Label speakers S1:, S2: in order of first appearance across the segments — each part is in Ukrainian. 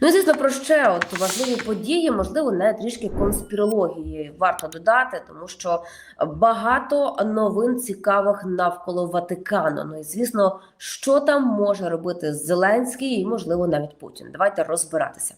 S1: Ну і звісно, про ще от важливі події, можливо, не трішки конспірології варто додати, тому що багато новин цікавих навколо Ватикану. Ну і звісно, що там може робити Зеленський і, можливо, навіть Путін. Давайте розбиратися.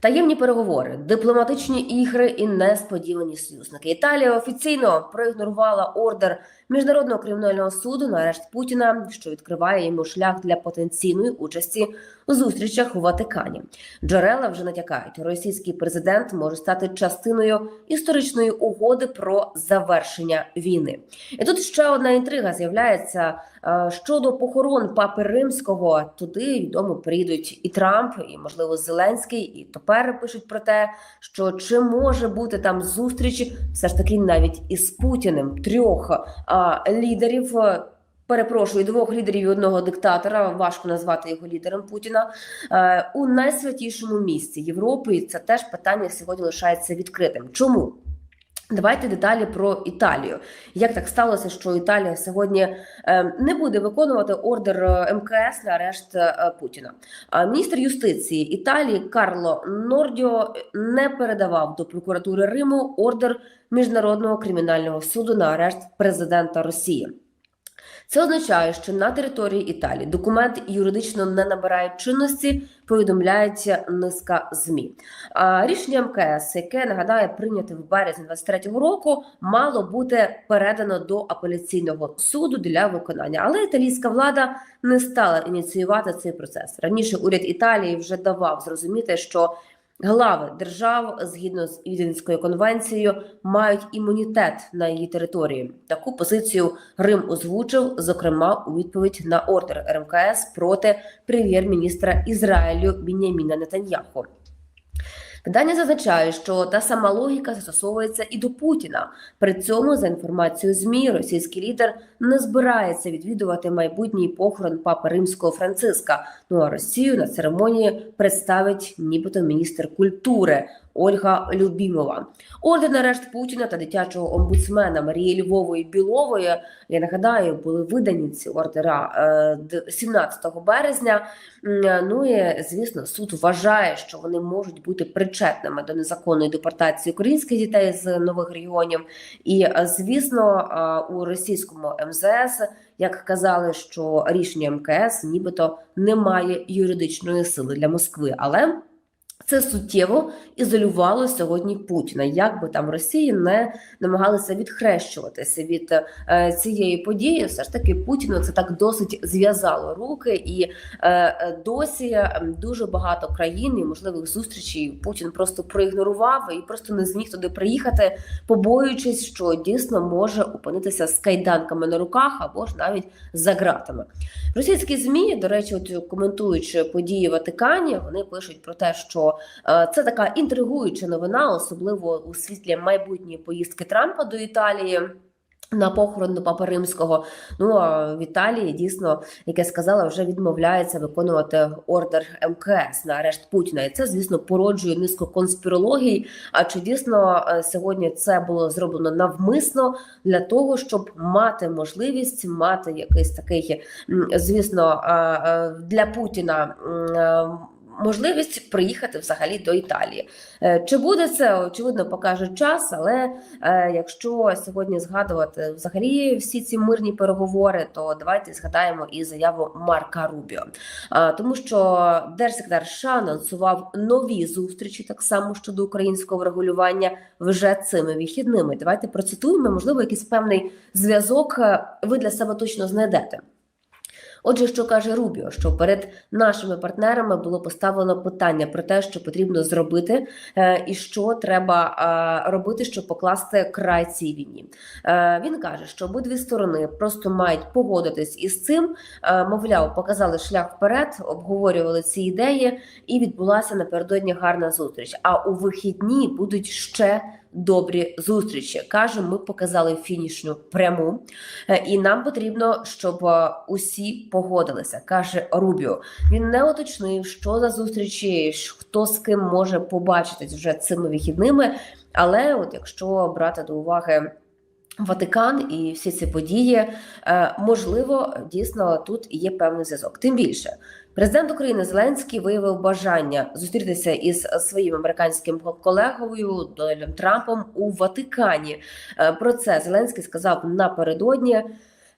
S1: Таємні переговори, дипломатичні ігри і несподівані союзники. Італія офіційно проігнорувала ордер міжнародного кримінального суду на арешт Путіна, що відкриває йому шлях для потенційної участі у зустрічах у Ватикані. Джерела вже натякають, російський президент може стати частиною історичної угоди про завершення війни. І тут ще одна інтрига з'являється е, щодо похорон папи римського. Туди відомо приїдуть і Трамп, і можливо Зеленський, і тепер пишуть про те, що чи може бути там зустріч, все ж таки навіть із Путіним трьох а, лідерів. е, Перепрошую, двох лідерів і одного диктатора. Важко назвати його лідером Путіна е, у найсвятішому місці Європи. І це теж питання сьогодні лишається відкритим. Чому? Давайте деталі про Італію. Як так сталося, що Італія сьогодні е, не буде виконувати ордер е, МКС на арешт е, Путіна? Міністр юстиції Італії Карло Нордіо не передавав до прокуратури Риму ордер міжнародного кримінального суду на арешт президента Росії. Це означає, що на території Італії документ юридично не набирає чинності, повідомляється низка змі. А рішення МКС, яке нагадаю, прийняте в березні 23-го року, мало бути передано до апеляційного суду для виконання. Але італійська влада не стала ініціювати цей процес. Раніше уряд Італії вже давав зрозуміти, що Глави держав згідно з Віденською конвенцією мають імунітет на її території. Таку позицію Рим озвучив, зокрема у відповідь на ордер РМКС проти прем'єр-міністра Ізраїлю Біняміна Нетаньяху. Видання зазначає, що та сама логіка застосовується і до Путіна. При цьому, за інформацією ЗМІ, російський лідер не збирається відвідувати майбутній похорон папи римського Франциска. Ну а Росію на церемонії представить нібито міністр культури Ольга Любімова. Орден арешт Путіна та дитячого омбудсмена Марії Львової Білової. Я нагадаю, були видані ці ордера е, д- 17 березня. Ну і звісно, суд вважає, що вони можуть бути причетними до незаконної депортації українських дітей з нових регіонів. І е, звісно, е, у російському МЗС, як казали, що рішення МКС нібито не має юридичної сили для Москви, але це суттєво ізолювало сьогодні Путіна. Як би там Росії не намагалися відхрещуватися від е, цієї події, все ж таки Путіну це так досить зв'язало руки, і е, е, досі дуже багато країн і можливих зустрічей Путін просто проігнорував і просто не зміг туди приїхати, побоюючись, що дійсно може опинитися з кайданками на руках або ж навіть за ґратами. Російські змі, до речі, от коментуючи події в Ватикані, вони пишуть про те, що е, це така інтригуюча новина, особливо у світлі майбутньої поїздки Трампа до Італії. На похорон до Папи Римського. Ну а в Італії дійсно, як я сказала, вже відмовляється виконувати ордер МКС на арешт Путіна. І це, звісно, породжує низку конспірологій. А чи дійсно е, сьогодні це було зроблено навмисно для того, щоб мати можливість мати якийсь такий, звісно, е, для Путіна. Е, Можливість приїхати взагалі до Італії. Е, Чи буде це, очевидно, покаже час, але е, якщо сьогодні згадувати взагалі всі ці мирні переговори, то давайте згадаємо і заяву Марка Рубіо. Тому що держсекретар США анонсував нові зустрічі так само щодо українського врегулювання вже цими вихідними. Давайте процитуємо, можливо, якийсь певний зв'язок е, ви для себе точно знайдете. Отже, що каже Рубіо, що перед нашими партнерами було поставлено питання про те, що потрібно зробити, е, і що треба е, робити, щоб покласти край цій війні. Е, Він каже, що обидві сторони просто мають погодитись із цим. Мовляв, показали шлях вперед, обговорювали ці ідеї, і відбулася напередодні гарна зустріч. А у вихідні будуть ще. Добрі зустрічі каже, ми показали фінішну пряму, Е, і нам потрібно, щоб е, усі погодилися, каже Рубіо. Він не уточнив, що за зустрічі, хто з ким може побачитись вже цими вихідними. Але от якщо брати до уваги. Ватикан і всі ці події, е, можливо, дійсно тут є певний зв'язок. Тим більше Президент України Зеленський виявив бажання зустрітися із своїм американським колегою Дональдом Трампом у Ватикані. Е, Про це Зеленський сказав напередодні.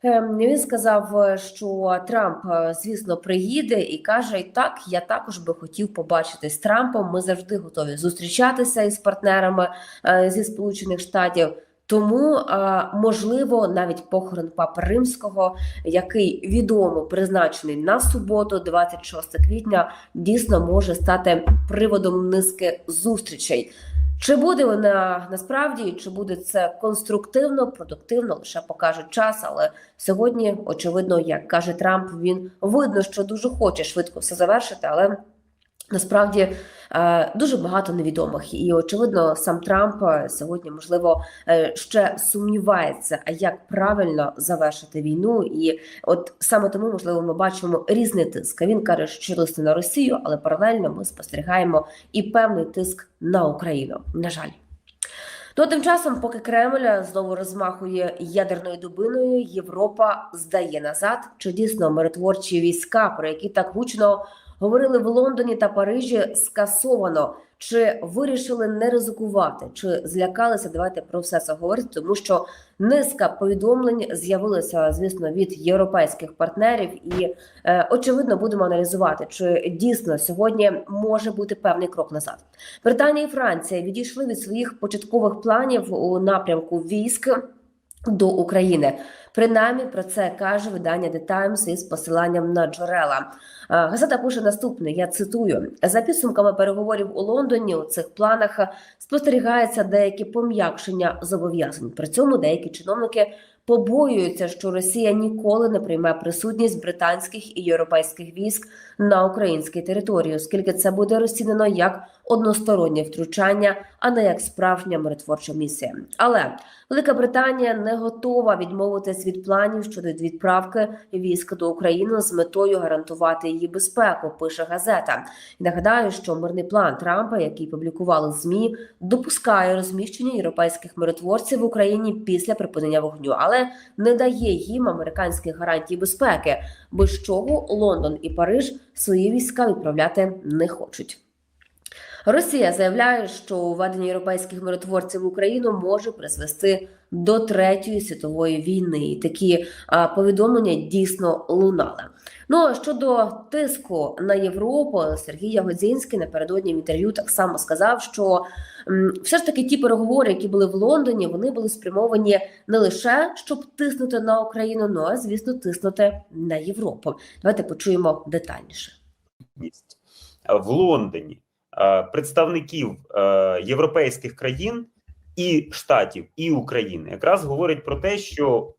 S1: Ем, Він сказав, що Трамп, е, звісно, приїде і каже: так, я також би хотів побачитись з Трампом. Ми завжди готові зустрічатися із партнерами е, зі Сполучених Штатів. Тому е, можливо навіть похорон Папи Римського, який відомо призначений на суботу, 26 квітня, дійсно може стати приводом низки зустрічей. Чи буде вона насправді, чи буде це конструктивно, продуктивно, лише покаже час. Але сьогодні, очевидно, як каже Трамп, він видно, що дуже хоче швидко все завершити, але насправді е, дуже багато невідомих. І очевидно, сам Трамп е, сьогодні, можливо, е, ще сумнівається, а як правильно завершити війну. І от саме тому, можливо, ми бачимо різний тиск. Він каже, що листи на Росію, але паралельно ми спостерігаємо і певний тиск на Україну. На жаль. То тим часом, поки Кремль знову розмахує ядерною дубиною, Європа здає назад. Чи дійсно миротворчі війська, про які так гучно говорили в Лондоні та Парижі, скасовано? Чи вирішили не ризикувати, чи злякалися? Давайте про все це говорити, тому що низка повідомлень з'явилися, звісно, від європейських партнерів, і е, очевидно будемо аналізувати, чи дійсно сьогодні може бути певний крок назад. Британія і Франція відійшли від своїх початкових планів у напрямку військ до України. Принаймні про це каже видання The Times із посиланням на джерела. Газета пише наступне: я цитую за підсумками переговорів у Лондоні. У цих планах спостерігається деякі пом'якшення зобов'язань. При цьому деякі чиновники побоюються, що Росія ніколи не прийме присутність британських і європейських військ на українській території, оскільки це буде розцінено як одностороннє втручання, а не як справжня миротворча місія. Але Велика Британія не готова відмовитись від планів щодо відправки військ до України з метою гарантувати її безпеку. Пише газета. Нагадаю, що мирний план Трампа, який публікували змі, допускає розміщення європейських миротворців в Україні після припинення вогню, але не дає їм американських гарантій безпеки, без чого Лондон і Париж свої війська відправляти не хочуть. Росія заявляє, що введення європейських миротворців в Україну може призвести до третьої світової війни. І такі повідомлення дійсно лунали. Ну а щодо тиску на Європу, Сергій Ягодзінський напередодні в інтерв'ю так само сказав, що все ж таки ті переговори, які були в Лондоні, вони були спрямовані не лише щоб тиснути на Україну, ну а звісно, тиснути на Європу. Давайте почуємо детальніше.
S2: в Лондоні представників європейських країн і штатів, і України якраз говорять про те, що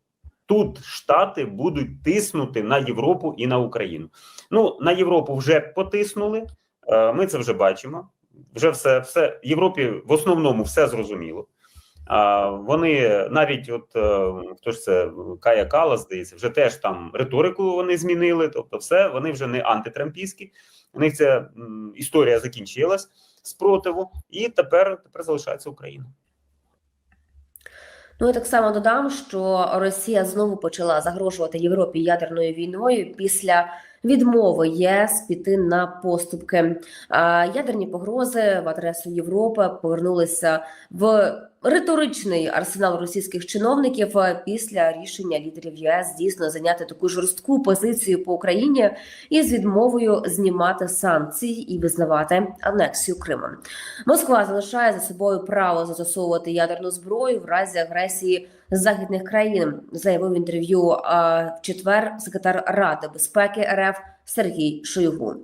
S2: тут штати будуть тиснути на Європу і на Україну. Ну на Європу вже потиснули. е, Ми це вже бачимо. Вже все, все Європі в основному все зрозуміло. Вони навіть, от е, хто ж це Кая Кала, здається, вже теж там риторику вони змінили. Тобто, все вони вже не антитрампійські. У них ця історія закінчилась спротиву, і тепер тепер залишається Україна.
S1: Ну і так само додам, що Росія знову почала загрожувати Європі ядерною війною після відмови ЄС піти на поступки. А Ядерні погрози в адресу Європи повернулися в риторичний арсенал російських чиновників е, після рішення лідерів ЄС дійсно зайняти таку жорстку позицію по Україні із відмовою знімати санкції і визнавати анексію Криму. Москва залишає за собою право застосовувати ядерну зброю в разі агресії західних країн, заявив в інтерв'ю а, в четвер секретар Ради безпеки РФ Сергій Шойгу.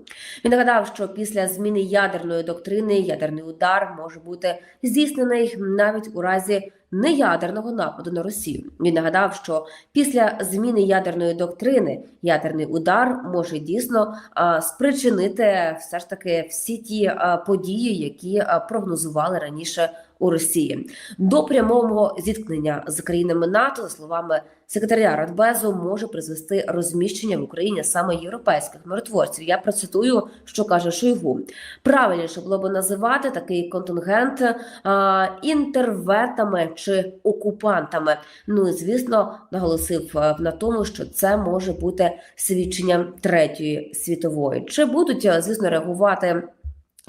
S1: Він нагадав, що після зміни ядерної доктрини ядерний удар може бути здійснений навіть у разі неядерного нападу на Росію. Він нагадав, що після зміни ядерної доктрини ядерний удар може дійсно спричинити все ж таки всі ті події, які прогнозували раніше у Росії. До прямого зіткнення з країнами НАТО, за словами секретаря Радбезу, може призвести розміщення в Україні саме європейських миротворців. Я процитую, що каже Шойгу. Правильніше було б називати такий контингент а, інтервентами чи окупантами. Ну і звісно, наголосив на тому, що це може бути свідченням третьої світової. Чи будуть звісно реагувати?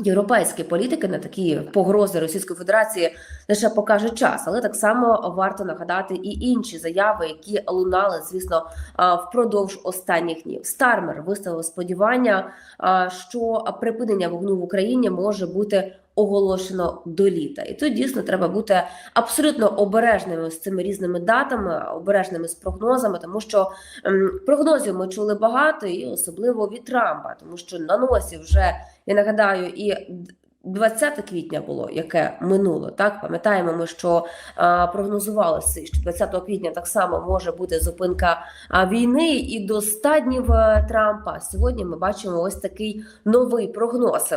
S1: Європейські політики на такі погрози Російської Федерації лише покаже час, але так само варто нагадати і інші заяви, які лунали, звісно, впродовж останніх днів. Стармер виставив сподівання, що припинення вогню в Україні може бути оголошено до літа, і тут дійсно треба бути абсолютно обережними з цими різними датами, обережними з прогнозами, тому що ем, прогнозів ми чули багато, і особливо від Трампа, тому що на носі вже я нагадаю і. 20 квітня було, яке минуло, так пам'ятаємо, ми що а, прогнозувалося, що 20 квітня так само може бути зупинка а, війни і до 100 днів е, Трампа. Сьогодні ми бачимо ось такий новий прогноз.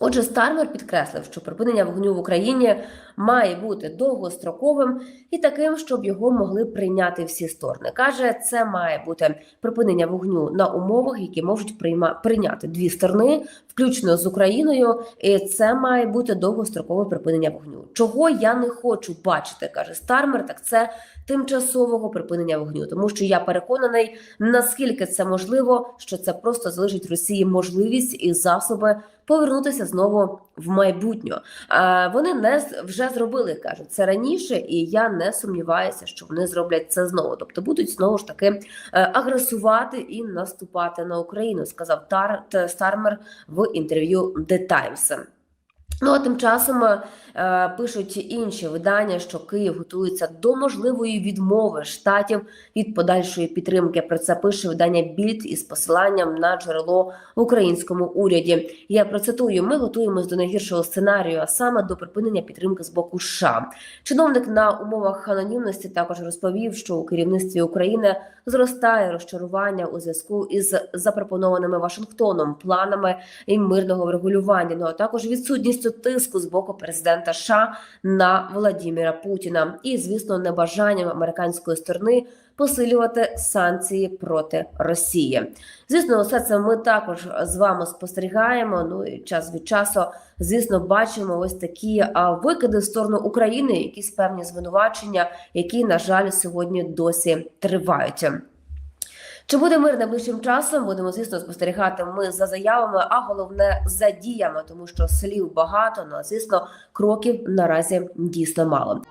S1: Отже, Стармер підкреслив, що припинення вогню в Україні має бути довгостроковим і таким, щоб його могли прийняти всі сторони. каже, це має бути припинення вогню на умовах, які можуть прийма прийняти дві сторони, включно з Україною. І це має бути довгострокове припинення вогню. Чого я не хочу бачити, каже Стармер. Так це тимчасового припинення вогню, тому що я переконаний, наскільки це можливо, що це просто залишить Росії можливість і засоби повернутися знову в майбутнє. Вони не вже зробили, кажуть, це раніше, і я не сумніваюся, що вони зроблять це знову. Тобто будуть знову ж таки е, агресувати і наступати на Україну, сказав Тар Стармер в інтерв'ю The Times. Ну а тим часом е, пишуть інші видання, що Київ готується до можливої відмови штатів від подальшої підтримки. Про це пише видання Більд із посиланням на джерело в українському уряді. Я процитую: ми готуємось до найгіршого сценарію, а саме до припинення підтримки з боку США. Чиновник на умовах анонімності також розповів, що у керівництві України зростає розчарування у зв'язку із запропонованими Вашингтоном планами і мирного врегулювання. Ну а також відсутністю тиску з боку президента США на Владіміра Путіна, і звісно, небажанням американської сторони посилювати санкції проти Росії. Звісно, все це ми також з вами спостерігаємо. Ну і час від часу, звісно, бачимо ось такі викиди в сторону України, якісь певні звинувачення, які на жаль сьогодні досі тривають. Чи буде мир найближчим часом? Будемо звісно спостерігати ми за заявами, а головне за діями, тому що слів багато. Ну а звісно, кроків наразі дійсно мало.